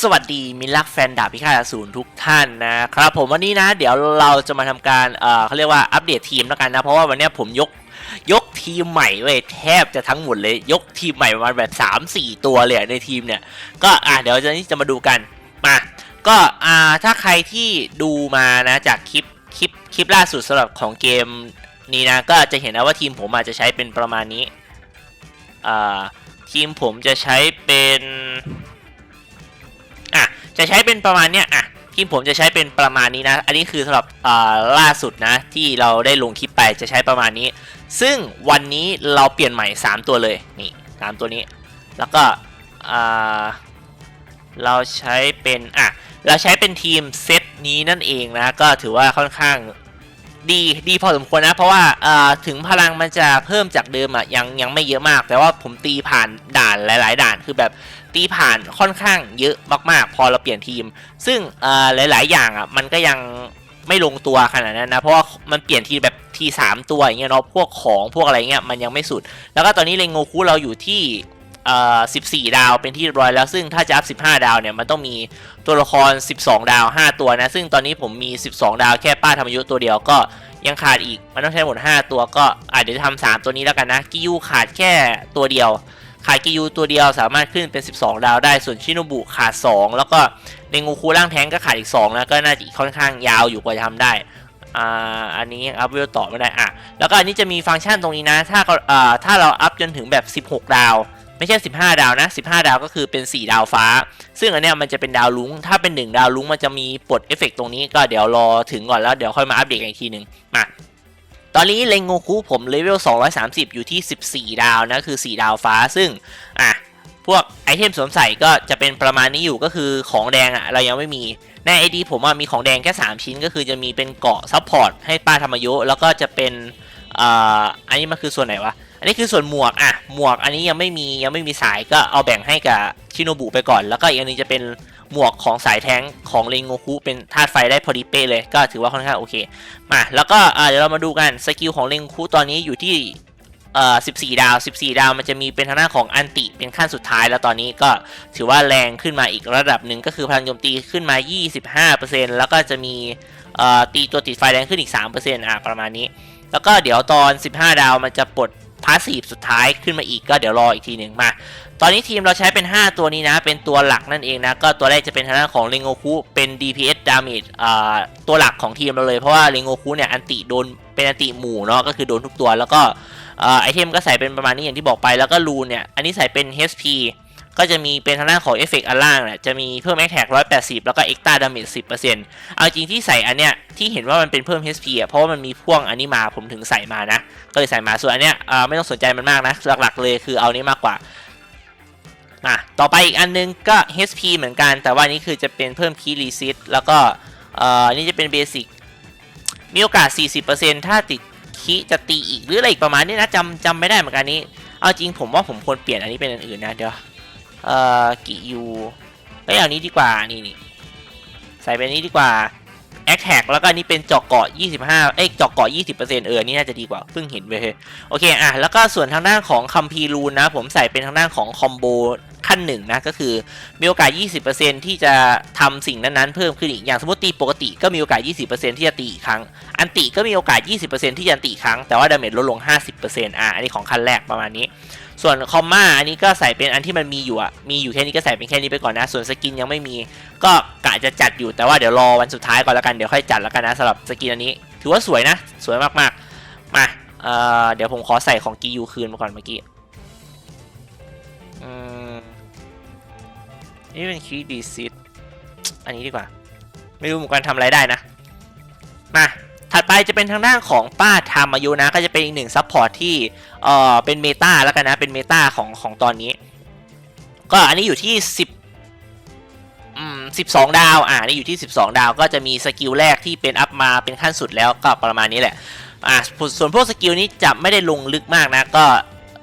สวัสดีมิตรรักแฟนดาบพิฆาตอสูรทุกท่านนะครับผมวันนี้นะ เดี๋ยวเราจะมาทำการเอ่อเขาเรียกว่าอัปเดตทีมแล้วกันนะ เพราะว่าวันนี้ผมยกยกทีมใหม่เว้ยแทบจะทั้งหมดเลยยกทีมใหม่ประมาณแบบ 3 4 ตัวเลยในทีมเนี่ย ก็อะเดี๋ยวจะนี้จะมาดูกันมาก็อ่าถ้าใครที่ดูมานะจากคลิปคลิปคลิปล่าสุดสำหรับของเกมนี้นะ ก็จะเห็นนะว่าทีมผมอาจจะใช้เป็นประมาณนี้อ่าทีมผมจะใช้เป็นอ จะใช้เป็นประมาณเนี้ยอะทีมผมจะใช้เป็นประมาณนี้นะ อันนี้คือสำหรับอ่าล่าสุดนะ ที่เราได้ลงคลิปไปจะใช้ประมาณนี้ ซึ่งวันนี้เราเปลี่ยนใหม่ 3 ตัวเลยนี่สามตัวนี้ แล้วก็อ่าเราใช้เป็นอะเราใช้เป็นทีมเซตนี้นั่นเองนะ ก็ถือว่าค่อนข้างดีดีพอสมควรนะ เพราะว่าอ่าถึงพลังมันจะเพิ่มจากเดิมอะยังยังไม่เยอะมาก แต่ว่าผมตีผ่านด่านหลาย ๆ ด่านคือแบบ ตีผ่านค่อนข้างเยอะมาก ๆ พอเราเปลี่ยนทีม ซึ่งหลาย ๆ อย่างอะมันก็ยังไม่ลงตัวขนาดนั้นนะ เพราะว่ามันเปลี่ยนทีแบบทีสามตัวอย่างเงี้ยเนาะพวกของพวกอะไรเงี้ยมันยังไม่สุด แล้วก็ตอนนี้เลงโงคุเราอยู่ที่14 ดาวเป็นที่เรียบร้อยแล้วซึ่งถ้าจะอัพ 15 ดาวเนี่ยมันต้องมีตัวละคร 12 ดาว 5 ตัวนะ ซึ่งตอนนี้ผมมี 12 ดาวแค่ป้าธรรมยุทธ์ตัวเดียวก็ยังขาดอีกมันต้องใช้หมด 5 ตัวก็อาจจะเดี๋ยวจะทำ3ตัวนี้แล้วกันนะ กิยูขาดแค่ตัวเดียว ขาดกิยูตัวเดียวสามารถขึ้นเป็น 12 ดาวได้ ส่วนชิโนบุขาด 2 แล้วก็เนงูคูร่างแท้งก็ขาดอีก2นะก็น่าจะอีกค่อนข้างยาวอยู่กว่าจะทำได้อ่าอันนี้อัพเวลต่อไม่ได้อะแล้วก็อันนี้จะมีฟังก์ชันตรงนี้นะ ถ้าเขาอ่าถ้าเราอัพจนถึงแบบ 16 ดาว ไม่ใช่ 15 ดาวนะ 15 ดาวก็คือเป็น 4 ดาวฟ้า ซึ่งอันเนี้ยมันจะเป็นดาวลุ้ง ถ้าเป็น 1 ดาวลุ้งมันจะมีปลดเอฟเฟกต์ตรงนี้ก็เดี๋ยวรอถึงก่อนแล้วเดี๋ยวค่อยมาอัปเดตอีกทีหนึ่งมา ตอนนี้เลงโงคุผมเลเวล 230 อยู่ที่ 14 ดาวนะ คือ 4 ดาวฟ้าซึ่ง อะ พวกไอเทมสวมใส่ก็จะเป็นประมาณนี้อยู่ก็คือของแดงอะ เรายังไม่มี ในไอดีผมว่ามีของแดงแค่ 3 ชิ้น ก็คือจะมีเป็นเกาะซัพพอร์ตให้ป้าธรรมยุแล้วก็จะเป็นอ่าอันนี้มันคือส่วนไหนวะ อันนี้คือส่วนหมวกอะหมวกอันนี้ยังไม่มียังไม่มีสายก็เอาแบ่งให้กับชิโนบุไปก่อน แล้วก็อีกอันนึงจะเป็น หมวกของสายแท้งของเลงโงคุเป็นธาตุไฟได้พอดีเป๊ะเลย ก็ถือว่าค่อนข้างโอเค มาแล้วก็เดี๋ยวเรามาดูกันสกิลของเลงโงคุตอนนี้อยู่ที่เอ่อ14 ดาว 14 ดาว มันจะมีเป็นทางด้านของอันติ เป็นขั้นสุดท้ายแล้วตอนนี้ก็ถือว่าแรงขึ้นมาอีกระดับหนึ่งก็คือพลังโจมตีขึ้นมา 25%แล้วก็จะมีเอ่อตีตัวติดไฟแรงขึ้นอีก 3%อะประมาณนี้ แล้วก็เดี๋ยวตอน 15 ดาวมันจะปลด พาสซีฟสุดท้ายขึ้นมาอีกก็เดี๋ยวรออีกทีหนึ่งมา ตอนนี้ทีมเราใช้เป็น 5 ตัวนี้นะ เป็นตัวหลักนั่นเองนะ ก็ตัวแรกจะเป็นทางด้านของเรงโงคุเป็น DPS damage อ่าตัวหลักของทีมเราเลย เพราะว่าเรงโงคุเนี่ยอันติโดนเป็นอันติหมู่เนาะก็คือโดนทุกตัวแล้วก็อ่อไอเทมก็ใส่เป็นประมาณนี้อย่างที่บอกไปแล้วก็รูนเนี่ยอันนี้ใส่เป็น HP ก็จะมีเป็นทางด้านของเอฟเฟกต์อันล่างเนี่ยจะมีเพิ่ม a t t a c 180แปดสิบแล้วก็ Extra Damage 10%เอาจริงที่ใส่อันเนี้ยที่เห็นว่ามันเป็นเพิ่ม HP อะเพราะว่ามันมีพ่วงอันนี้มาผมถึงใส่มานะ ก็เลยใส่มาส่วนอันเนี้ยอ่าไม่ต้องสนใจมันมากนะ หลักๆเลยคือเอานี้มากกว่าอะต่อไปอีกอันนึงก็ HP เหมือนกัน แต่ว่านี้คือจะเป็นเพิ่ม Key Resist แล้วก็เอ่อนี่จะเป็นเบสิกมีโอกาส 40%ถ้าติดคิจะตีอีกหรืออะไรอีกประมาณนี้นะจำจำไม่ได้เหมือนกันนี้ เอาจริงผมว่าผมควรเปลี่ยนอันนี้เป็นอันอื่นนะเดี๋ยว เอ่อกิยูไม่เอานี้ดีกว่านี่นี่ใส่เป็นนี้ดีกว่าแอคแท็กแล้วก็นี้เป็นเจาะเกาะ 25 เอ้ยเจาะเกาะ 20%เออนนี่น่าจะดีกว่า เพิ่งเห็นไปเลยโอเค อะ แล้วก็ส่วนทางด้านของคัมพีรูนนะ ผมใส่เป็นทางด้านของคอมโบขั้นหนึ่งนะ ก็คือมีโอกาส 20%ที่จะทำสิ่งนั้นๆ เพิ่มขึ้นอีก อย่างสมมติตีปกติก็มีโอกาส 20%ที่จะตีอีกครั้ง อันติก็มีโอกาส 20%ที่จะตีครั้ง แต่ว่าดาเมจลดลง 50%อะ อันนี้ของขั้นแรกประมาณนี้ ส่วนคอมมาอันนี้ก็ใส่เป็นอันที่มันมีอยู่อะมีอยู่แค่นี้ก็ใส่เป็นแค่นี้ไปก่อนนะ ส่วนสกินยังไม่มี ก็กะจะจัดอยู่แต่ว่าเดี๋ยวรอวันสุดท้ายก่อนแล้วกันเดี๋ยวค่อยจัดแล้วกันนะสำหรับสกินอันนี้ ถือว่าสวยนะ สวยมากๆมาเอ่อเดี๋ยวผมขอใส่ของกิยูคืนมาก่อนเมื่อกี้อืมนี่เป็นคีดีซิตอันนี้ดีกว่า ไม่รู้เหมือนกันทำอะไรได้นะ มา ถัดไปจะเป็นทางด้านของป้าทามายุนะ ก็จะเป็นอีกหนึ่งซัพพอร์ตที่เอ่อเป็นเมตาแล้วกันนะ เป็นเมตาของของตอนนี้ ก็อันนี้อยู่ที่ 10อืม12 ดาว อ่านี่อยู่ที่ 12 ดาว ก็จะมีสกิลแรกที่เป็นอัพมาเป็นขั้นสุดแล้วก็ประมาณนี้แหละ อ่าส่วนพวกสกิลนี้จะไม่ได้ลงลึกมากนะ ก็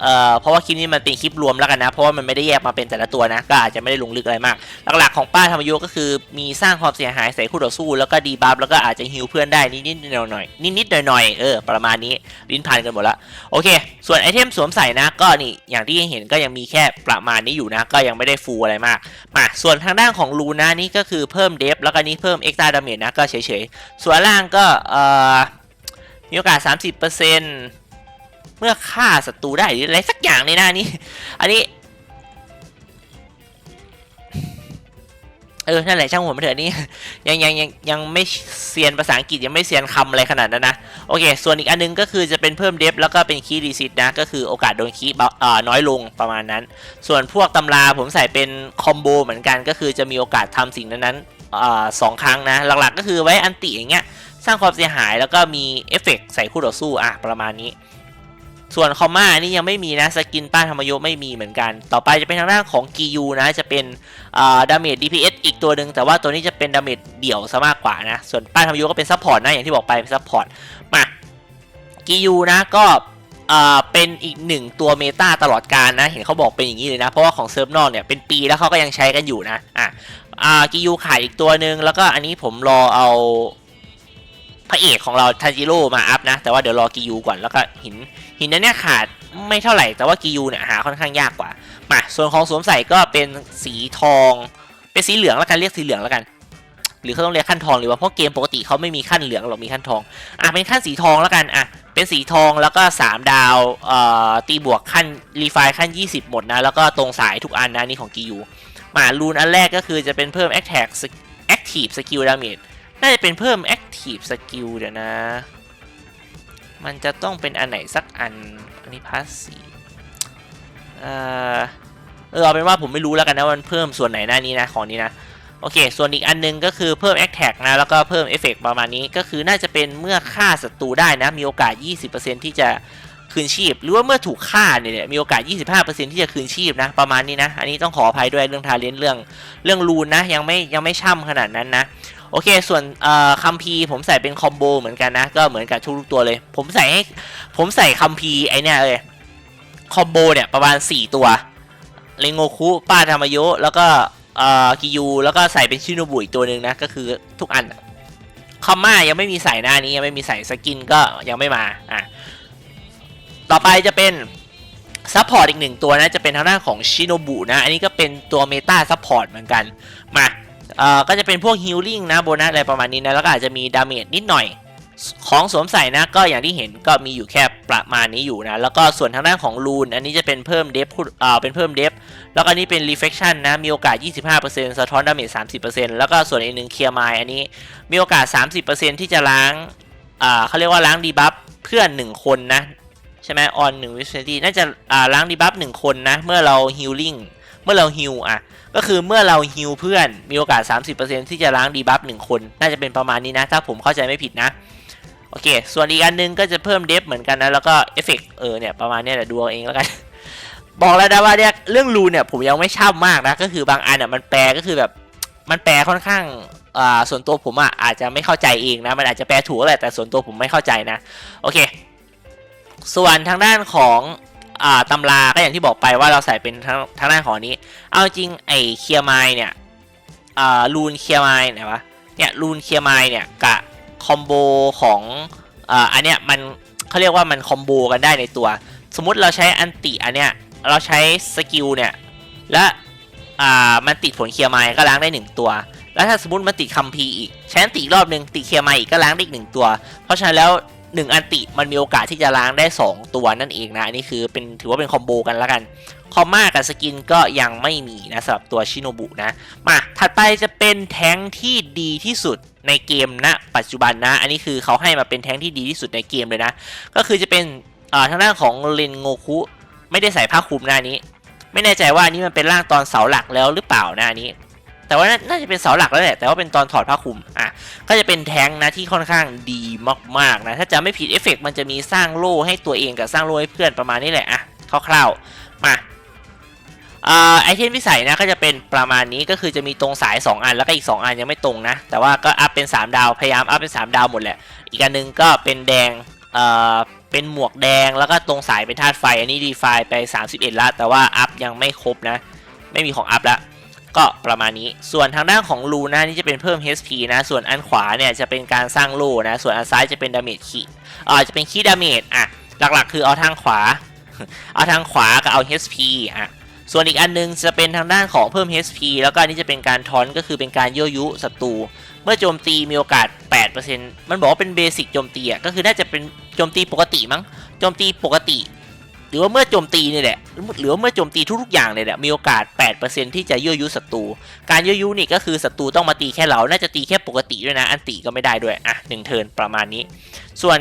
เอ่อเพราะว่าคลิปนี้มันเป็นคลิปรวมแล้วกันนะ เพราะว่ามันไม่ได้แยกมาเป็นแต่ละตัวนะ ก็อาจจะไม่ได้ลงลึกอะไรมาก หลักๆของป้าธรรมยุก็คือมีสร้างความเสียหายใส่คู่ต่อสู้ แล้วก็ดีบัฟแล้วก็อาจจะฮิวเพื่อนได้นิดๆหน่อยๆนิดๆหน่อยๆเออประมาณนี้ลิ้นพันกันหมดละโอเค ส่วนไอเทมสวมใส่นะก็นี่อย่างที่เห็นก็ยังมีแค่ประมาณนี้อยู่นะ ก็ยังไม่ได้ฟูลอะไรมากมาส่วนทางด้านของลูนะนี่ก็คือเพิ่มเดฟแล้วก็นี่เพิ่มเอ็กซ์ต a ดาเมจนะก็เฉยๆส่วนล่างก็เอ่อมีโอกาส 30%เเมื่อฆ่าศัตรูได้อะไรสักอย่างในหน้านี้ อันนี้ เออ นั่นแหละช่างหัวมันเถอะนี่ยังยังยังยังไม่เซียนภาษาอังกฤษยังไม่เซียนคำอะไรขนาดนั้นนะ โอเค ส่วนอีกอันนึงก็คือจะเป็นเพิ่มเดฟแล้วก็เป็นคีย์รีซิตนะ ก็คือโอกาสโดนคีย์เอ่อน้อยลงประมาณนั้น ส่วนพวกตำราผมใส่เป็นคอมโบเหมือนกัน ก็คือจะมีโอกาสทำสิ่งนั้นๆสองครั้งนะ หลักๆก็คือไว้อันติอย่างเงี้ยสร้างความเสียหายแล้วก็มีเอฟเฟกต์ใส่คู่ต่อสู้อะประมาณนี้ ส่วนคอมมานี่ยังไม่มีนะ สกินป้าธรรมโยไม่มีเหมือนกัน ต่อไปจะเป็นทางด้านของกียูนะ จะเป็นดาเมจ DPS อีกตัวหนึ่งแต่ว่าตัวนี้จะเป็นดาเมจเดี่ยวซะมากกว่านะ ส่วนป้าธรรมโยก็เป็นซัพพอร์ตนะ อย่างที่บอกไปเป็นซัพพอร์ต มากียูนะก็เอ่อเป็นอีกหนึ่งตัวเมตาตลอดการนะ เห็นเขาบอกเป็นอย่างนี้เลยนะ เพราะว่าของเซิร์ฟนอกเนี่ยเป็นปีแล้วเขาก็ยังใช้กันอยู่นะ อะอ่ากียูขายอีกตัวหนึ่งแล้วก็อันนี้ผมรอเอา พระเอกของเราทันจิโร่มาอัพนะ แต่ว่าเดี๋ยวรอกิยูก่อนแล้วก็หินหินนั้นเนี่ยขาดไม่เท่าไหร่ แต่ว่ากิยูเนี่ยหาค่อนข้างยากกว่ามาส่วนของสวมใส่ก็เป็นสีทอง เป็นสีเหลืองแล้วกันเรียกสีเหลืองแล้วกัน หรือเขาต้องเรียกขั้นทองหรือว่าเพราะเกมปกติเขาไม่มีขั้นเหลืองหรอกมีขั้นทองอะเป็นขั้นสีทองแล้วกันอะเป็นสีทองแล้วก็ 3 ดาวเอ่อตีบวกขั้นรีไฟขั้น 20 หมดนะ แล้วก็ตรงสายทุกอันนะนี่ของกิยูมารูนอันแรกก็คือจะเป็นเพิ่ม attack active skill damage น่าจะเป็นเพิ่ม active skill เดี๋ยวนะ มันจะต้องเป็นอันไหนสักอัน อันนี้พาสซีเออเออเอาเป็นว่าผมไม่รู้แล้วกันนะวันเพิ่มส่วนไหนหน้านี้นะของนี้นะ โอเค ส่วนอีกอันนึงก็คือเพิ่ม attack นะ แล้วก็เพิ่มเอฟเฟกประมาณนี้ก็คือน่าจะเป็นเมื่อฆ่าศัตรูได้นะ มีโอกาส 20%ที่จะคืนชีพ หรือว่าเมื่อถูกฆ่าเนี่ยมีโอกาส 25%ที่จะคืนชีพนะ ประมาณนี้นะ อันนี้ต้องขออภัยด้วยเรื่องทาเลนเรื่องเรื่องรูนนะ ยังไม่ยังไม่ช่ำขนาดนั้นนะ โอเค ส่วนคัมพีร์ผมใส่เป็นคอมโบเหมือนกันนะ ก็เหมือนกับทุกตัวเลย ผมใส่ให้ผมใส่คัมพีร์ไอเนี่ยเลยคอมโบเนี่ยประมาณ 4 ตัวเรงโงคุป้าธรรมโยแล้วก็เอ่อกิยู แล้วก็ใส่เป็นชิโนบุอีกตัวหนึ่งนะ ก็คือทุกอันคอมมายังไม่มีใส่หน้านี้ยังไม่มีใส่สกินก็ยังไม่มาอะต่อไปจะเป็นซัพพอร์ตอีกหนึ่งตัวนะ จะเป็นทางด้านของชิโนบุนะ อันนี้ก็เป็นตัวเมตาซัพพอร์ตเหมือนกัน มา เอ่อก็จะเป็นพวกฮิลลิ่งนะโบนัสอะไรประมาณนี้นะแล้วก็อาจจะมีดาเมจนิดหน่อย ของสวมใส่นะก็อย่างที่เห็นก็มีอยู่แค่ประมาณนี้อยู่นะ แล้วก็ส่วนทางด้านของรูนอันนี้จะเป็นเพิ่มเดฟเอ่อเป็นเพิ่มเดฟแล้วก็อันนี้เป็น reflection นะมีโอกาส 25%สะท้อนดาเมจ30%แล้วก็ส่วนอีกหนึ่งเคลียร์ไมล์อันนี้มีโอกาส 30%ที่จะล้างอ่าเขาเรียกว่าล้างดีบัฟเพื่อนหนึ่งคนนะใช่ไหมออนหนึ่งวิสเซนตี้น่าจะอ่าล้างดีบัฟหนึ่งคนนะ เมื่อเราฮิลลิ่ง เมื่อเราฮิลอะ ก็คือเมื่อเราฮิลเพื่อนมีโอกาส 30%ที่จะล้างดีบัฟหนึ่งคน น่าจะเป็นประมาณนี้นะ ถ้าผมเข้าใจไม่ผิดนะ โอเค ส่วนอีกอันหนึงก็จะเพิ่มเดฟเหมือนกันนะ แล้วก็เอฟเฟกเออเนี่ยประมาณเนี้ยแหละดูเอาเองแล้วกัน บอกแล้วนะว่าเนี่ยเรื่องรูเนี่ยผมยังไม่ช่ำมากนะ ก็คือบางอันอะมันแปลก็คือแบบมันแปลค่อนข้างอ่าส่วนตัวผมอะอาจจะไม่เข้าใจเองนะ มันอาจจะแปลถูกแหละแต่ส่วนตัวผมไม่เข้าใจนะ โอเค ส่วนทางด้านของ ตำราก็อย่างที่บอกไปว่าเราใส่เป็นทางทางด้านของนี้ เอาจริงไอ้เคลียร์ไมเนี่ยรูนเคลียร์ไมไหนวะเนี่ยรูนเคลียร์ไมเนี่ยกับคอมโบของอ,อันเนี้ยมันเขาเรียกว่ามันคอมโบกันได้ในตัว สมมุติเราใช้อันติอันเนี้ยเราใช้สกิลเนี่ยและมันติดผลเคลียร์ไมก็ล้างได้หนึ่งตัว แล้วถ้าสมมติมันติดคัมพีอีกใช้อันติอีกรอบหนึ่งติดเคลียร์ไมอีกก็ล้างได้อีกหนึ่งตัว เพราะฉะนั้นแล้ว หนึ่งอันติมันมีโอกาสที่จะล้างได้ 2 ตัวนั่นเองนะอันนี้คือเป็นถือว่าเป็นคอมโบกันแล้วกันคอมมากับสกินก็ยังไม่มีนะสำหรับตัวชิโนบุนะมาถัดไปจะเป็นแท้งที่ดีที่สุดในเกมณปัจจุบันนะ อันนี้คือเขาให้มาเป็นแท้งที่ดีที่สุดในเกมเลยนะ ก็คือจะเป็นอ่าทางด้านของเรนโงคุไม่ได้ใส่ผ้าคลุมหน้านี้ ไม่แน่ใจว่าอันนี้มันเป็นร่างตอนเสาหลักแล้วหรือเปล่านะอันนี้ แต่ว่าน่าจะเป็นเสาหลักแล้วแหละ แต่ว่าเป็นตอนถอดผ้าคลุม อะ ก็จะเป็นแท้งนะที่ค่อนข้างดีมากๆนะ ถ้าจะไม่ผิดเอฟเฟกต์มันจะมีสร้างโล่ให้ตัวเองกับสร้างโล่ให้เพื่อนประมาณนี้แหละ อะ คร่าวๆ มาไอเทมที่ใส่นะก็จะเป็นประมาณนี้ก็คือจะมีตรงสาย 2 อันแล้วก็อีก 2 อันยังไม่ตรงนะ แต่ว่าก็อัพเป็น 3 ดาว พยายามอัพเป็น 3 ดาวหมดแหละ อีกอันหนึงก็เป็นแดง เอ่อ เป็นหมวกแดงแล้วก็ตรงสายเป็นธาตุไฟ อันนี้ดีไฟไป 31ล้วแต่ว่าอัพยังไม่ครบนะ ไม่มีของอัพแล้ว ก็ประมาณนี้ ส่วนทางด้านของลูนะนี่จะเป็นเพิ่ม HP นะ ส่วนอันขวาเนี่ยจะเป็นการสร้างโล่นะ ส่วนอันซ้ายจะเป็นดาเมจคีอ่าจะเป็นคีดาเมจอะ หลักๆ คือเอาทางขวา เอาทางขวากับเอา HP อะ ส่วนอีกอันนึงจะเป็นทางด้านของเพิ่ม HP แล้วก็อันนี้จะเป็นการทอนก็คือเป็นการยั่วยุศัตรู เมื่อโจมตีมีโอกาส 8%มันบอกว่าเป็นเบสิกโจมตีอะ ก็คือน่าจะเป็นโจมตีปกติมั้ง โจมตีปกติ หรือว่าเมื่อโจมตีนี่แหละหรือว่าเมื่อโจมตีทุกๆอย่างเลยแหละมีโอกาส 8%ที่จะยั่วยุศัตรูการยั่วยุนี่ก็คือศัตรูต้องมาตีแค่เรา น่าจะตีแค่ปกติด้วยนะ อันติก็ไม่ได้ด้วย อะหนึ่งเทิร์นประมาณนี้ ส่วน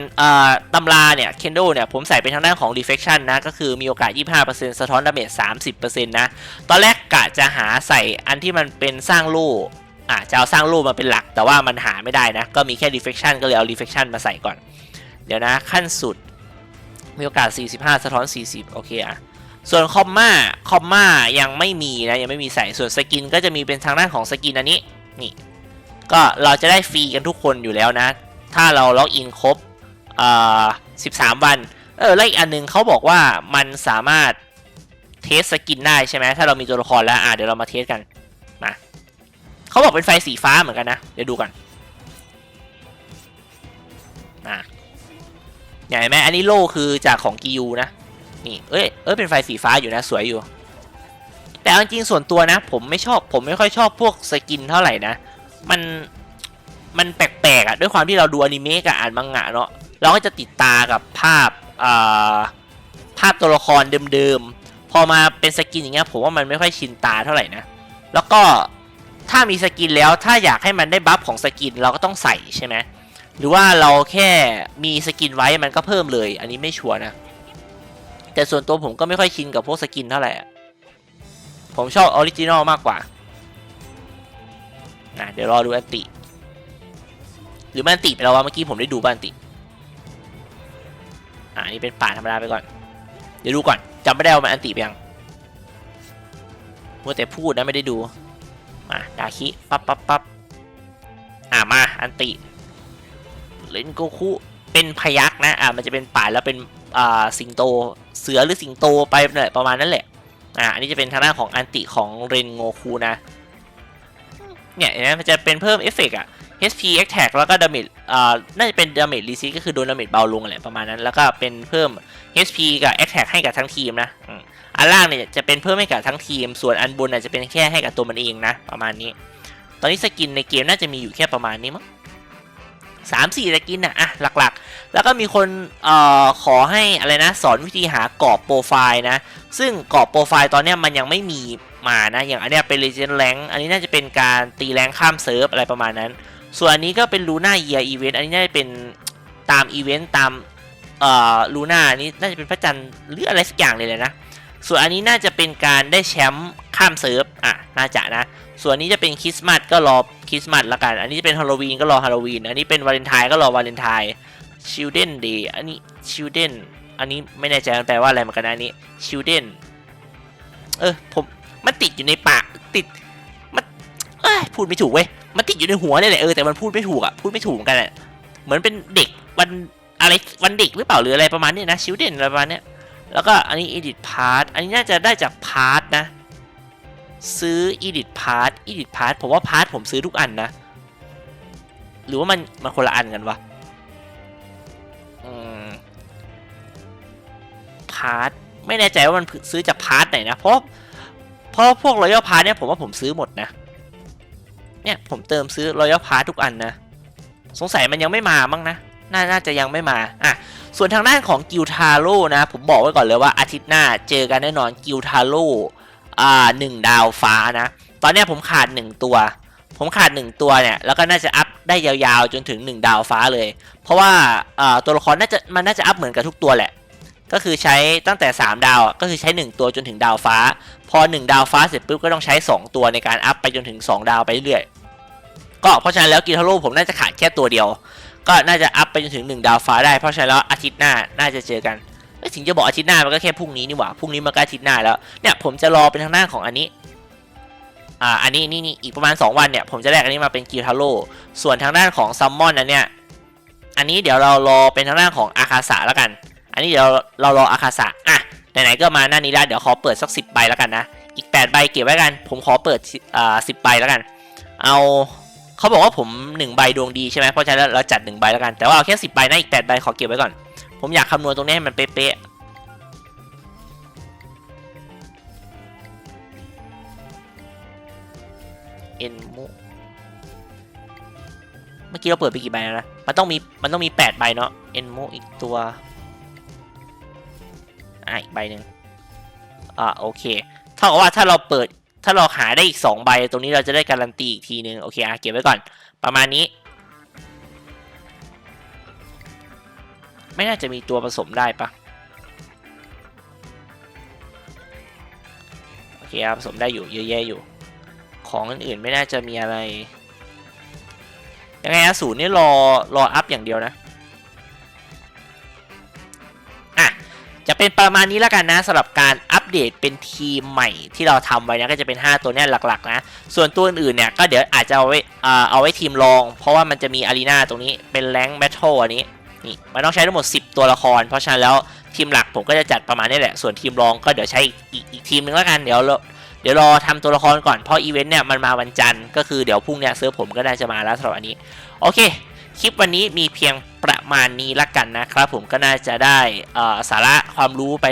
ตำราเนี่ยเคนโดเนี่ยผมใส่เป็นทางด้านของ reflection นะ ก็คือมีโอกาส 25%สะท้อนดาเมจ30%นะตอนแรกกะจะหาใส่อันที่มันเป็นสร้างโล่อะจะเอาสร้างโล่มาเป็นหลัก แต่ว่ามันหาไม่ได้นะ ก็มีแค่ reflection ก็เลยเอา reflection มาใส่ก่อน เดี๋ยวนะขั้นสุด มีโอกาส 45 สะท้อน 40 โอเคอะส่วนคอมมาคอมมายังไม่มีนะ ยังไม่มีใส่ส่วนสกินก็จะมีเป็นทางด้านของสกินอันนี้ นี่ ก็เราจะได้ฟรีกันทุกคนอยู่แล้วนะ ถ้าเราล็อกอินครบเอ่อ13 วัน เออแล้วอีกอันหนึงเขาบอกว่ามันสามารถเทสสกินได้ใช่ไหมถ้าเรามีตัวละครแล้ว อะเดี๋ยวเรามาเทสกัน มาเขาบอกเป็นไฟสีฟ้าเหมือนกันนะ เดี๋ยวดูกัน เนี่ยเห็นไหมอันนี้โล่คือจากของกิยูนะนี่เอ้ยเอ้ยเป็นไฟสีฟ้าอยู่นะสวยอยู่ แต่จริงๆส่วนตัวนะ ผมไม่ชอบผมไม่ค่อยชอบพวกสกินเท่าไหร่นะ มันมันแปลกๆอะด้วยความที่เราดูอนิเมะกับอ่านมังงะเนาะเราก็จะติดตากับภาพอ่าภาพตัวละครเดิมๆพอมาเป็นสกินอย่างเงี้ยผมว่ามันไม่ค่อยชินตาเท่าไหร่นะ แล้วก็ถ้ามีสกินแล้วถ้าอยากให้มันได้บัฟของสกินเราก็ต้องใส่ใช่ไหม หรือว่าเราแค่มีสกินไว้มันก็เพิ่มเลย อันนี้ไม่ชัวร์นะ แต่ส่วนตัวผมก็ไม่ค่อยชินกับพวกสกินเท่าไหร่ผมชอบออริจินอลมากกว่านะเดี๋ยวรอดูอันติ หรือมันอันติไปแล้ววะเมื่อกี้ผมได้ดูบ้านอันติ อ่านี่เป็นป่าธรรมดาไปก่อน เดี๋ยวดูก่อนจำไม่ได้ว่ามันอันติไปยังมัวแต่พูดนะไม่ได้ดู มาดาคิ ปั๊บปั๊บปั๊บอ่ามา อันติ เลนโกคุเป็นพยักนะอ่ามันจะเป็นป่าแล้วเป็นอ่าสิงโตเสือหรือสิงโตไปเนี่ยประมาณนั้นแหละอ่าอันนี้จะเป็นทางด้านของอันติของเรนโงคุนะเนี่ยเห็นไหมมันจะเป็นเพิ่มเอฟเฟกต์อะ HP attack แล้วก็ damage อ่าน่าจะเป็น damage receive ก็คือโดน damage เบาลงแหละประมาณนั้น แล้วก็เป็นเพิ่ม HP กับ attack ให้กับทั้งทีมนะอันล่างเนี่ยจะเป็นเพิ่มให้กับทั้งทีม ส่วนอันบนอาจจะเป็นแค่ให้กับตัวมันเองนะ ประมาณนี้ ตอนนี้สกินในเกมน่าจะมีอยู่แค่ประมาณนี้มั้ง สามสี่สกินนะอะหลักๆ แล้วก็มีคนเอ่อขอให้อะไรนะสอนวิธีหากรอบโปรไฟล์นะ ซึ่งกรอบโปรไฟล์ตอนเนี้ยมันยังไม่มีมานะอย่างอันเนี้ยเป็น Legend Rank อันนี้น่าจะเป็นการตีแรงข้ามเซิร์ฟอะไรประมาณนั้น ส่วนอันนี้ก็เป็น Luna Year Event อันนี้น่าจะเป็นตามอีเวนต์ตามเอ่อลูน่านี้น่าจะเป็นพระจันทร์หรืออะไรสักอย่างเลยแหละนะส่วนอันนี้น่าจะเป็นการได้แชมป์ ข้ามเซิร์ฟอะน่าจะนะ ส่วนนี้จะเป็นคริสต์มาสก็รอคริสต์มาสละกัน อันนี้จะเป็นฮาโลวีนก็รอฮาโลวีน อันนี้เป็นวาเลนไทน์ก็รอวาเลนไทน์ชิลเดนเดย์อันนี้ชิลเดนอันนี้ไม่แน่ใจมันแปลว่าอะไรเหมือนกันนะอันนี้ชิลเดนเออผมมันติดอยู่ในปากติดมันเอ้ยพูดไม่ถูกเว้ยมันติดอยู่ในหัวเนี่ยแหละเออแต่มันพูดไม่ถูกอะพูดไม่ถูกเหมือนกันอะเหมือนเป็นเด็กวันอะไรวันเด็กหรือเปล่าหรืออะไรประมาณนี้นะชิลเดนอะไรประมาณนี้แล้วก็อันนี้ edit part อันนี้น่าจะได้จากพาร์ทนะ ซื้อ edit part edit part ผมว่าพาร์ทผมซื้อทุกอันนะ หรือว่ามันมันคนละอันกันวะพาร์ทไม่แน่ใจว่ามันซื้อจากพาร์ทไหนนะ เพราะเพราะพวกรอยัลพาร์ทเนี่ยผมว่าผมซื้อหมดนะ เนี่ยผมเติมซื้อรอยัลพาร์ททุกอันนะ สงสัยมันยังไม่มามั้งนะน่าน่าจะยังไม่มา อะ ส่วนทางด้านของกิลทาโร่นะ ผมบอกไว้ก่อนเลยว่าอาทิตย์หน้าเจอกันแน่นอนกิลทาโร่ อ่าหนึ่งดาวฟ้านะ ตอนนี้ผมขาดหนึ่งตัว ผมขาดหนึ่งตัวเนี่ย แล้วก็น่าจะอัพได้ยาวๆจนถึงหนึ่งดาวฟ้าเลย เพราะว่าอ่าตัวละครน่าจะมันน่าจะอัพเหมือนกับทุกตัวแหละ ก็คือใช้ตั้งแต่ 3 ดาวก็คือใช้ 1 ตัวจนถึงดาวฟ้า พอ 1 ดาวฟ้าเสร็จปุ๊บก็ต้องใช้ 2 ตัวในการอัพไปจนถึง 2 ดาวไปเรื่อยก็เพราะฉะนั้นแล้วกิลทาโร่ผมน่าจะขาดแค่ตัวเดียว ก็น่าจะอัพไปจนถึง 1 ดาวฟ้าได้ เพราะฉะนั้นแล้วอาทิตย์หน้าน่าจะเจอกัน ถึงจะบอกอาทิตย์หน้ามันก็แค่พรุ่งนี้นี่หว่าพรุ่งนี้มันก็อาทิตย์หน้าแล้วเนี่ยผมจะรอเป็นทางหน้าของอันนี้อ่าอันนี้นี่นี่อีกประมาณ 2 วันเนี่ยผมจะแลกอันนี้มาเป็นกิลทาโร่ส่วนทางด้านของซัมมอนอันเนี้ยอันนี้เดี๋ยวเรารอเป็นทางด้านของอาคาสะแล้วกัน อันนี้เดี๋ยวเรารออาคาสะอะไหนๆก็มาหน้านี้แล้วเดี๋ยวขอเปิดสักสิบใบแล้วกันนะอีก8ใบเก็บไว้กัน ผมขอเปิดอ่าสิบใบแล้วกัน เอาเขาบอกว่าผม1ใบดวงดีใช่ไหมเพราะฉะนั้นเราจัด1ใบแล้วกันแต่ว่าเอาแค่10ใบนะอีก8ใบขอเก็บไว้ก่อน ผมอยากคำนวณตรงนี้ให้มันเป๊ะๆเอ็นมุเมื่อกี้เราเปิดไปกี่ใบแล้วนะ มันต้องมี มันต้องมี 8 ใบเนาะ เอ็นมุอีกตัว อะอีกใบหนึ่งอ่าโอเค เท่ากับว่าถ้าเราเปิด ถ้าเราหาได้อีก 2 ใบ ตรงนี้เราจะได้การันตีอีกทีนึงโอเคอะเก็บไว้ก่อน ประมาณนี้ ไม่น่าจะมีตัวผสมได้ปะโอเคครับผสมได้อยู่เยอะแยะอยู่ ของอื่นๆไม่น่าจะมีอะไร ยังไงอะศูนี่รอรออัพอย่างเดียวนะอะจะเป็นประมาณนี้แล้วกันนะสำหรับการอัปเดตเป็นทีมใหม่ที่เราทำไว้นะก็จะเป็น 5 ตัวนี้หลักๆนะ ส่วนตัวอื่นๆเนี่ยก็เดี๋ยวอาจจะเอาไว้อ่าเอาไว้ทีมรอง เพราะว่ามันจะมีอารีนาตรงนี้เป็นแรงแบทเทิลอันนี้ นี่มันต้องใช้ทั้งหมด 10 ตัวละคร เพราะฉะนั้นแล้วทีมหลักผมก็จะจัดประมาณนี้แหละ ส่วนทีมรองก็เดี๋ยวใช้อีกอีกทีมนึงแล้วกัน เดี๋ยวเดี๋ยวรอทำตัวละครก่อน เพราะอีเวนต์เนี่ยมันมาวันจันทร์ ก็คือเดี๋ยวพรุ่งนี้เซิร์ฟผมก็น่าจะมาแล้วสำหรับอันนี้ โอเค คลิปวันนี้มีเพียงประ มาณนี้ละกันนะครับผมก็น่าจะได้สาระความรู้ไป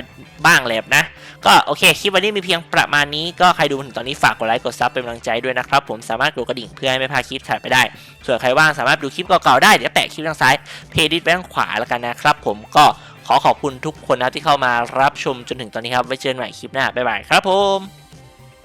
บ้างแหละนะ ก็โอเคคลิปวันนี้มีเพียงประมาณนี้ก็ใครดูมาถึงตอนนี้ฝากกดไลค์กดซับเป็นกำลังใจด้วยนะครับผมสามารถกดกระดิ่งเพื่อให้ไม่พลาดคลิปถัดไปได้ ส่วนใครว่างสามารถดูคลิปเก่าๆได้เดี๋ยวแปะคลิปทางซ้ายเพจดิสไว้ทางขวาแล้วกันนะครับผมก็ขอขอบคุณทุกคนนะที่เข้ามารับชมจนถึงตอนนี้ครับไว้เจอกันใหม่คลิปหน้าบ๊ายบายครับผม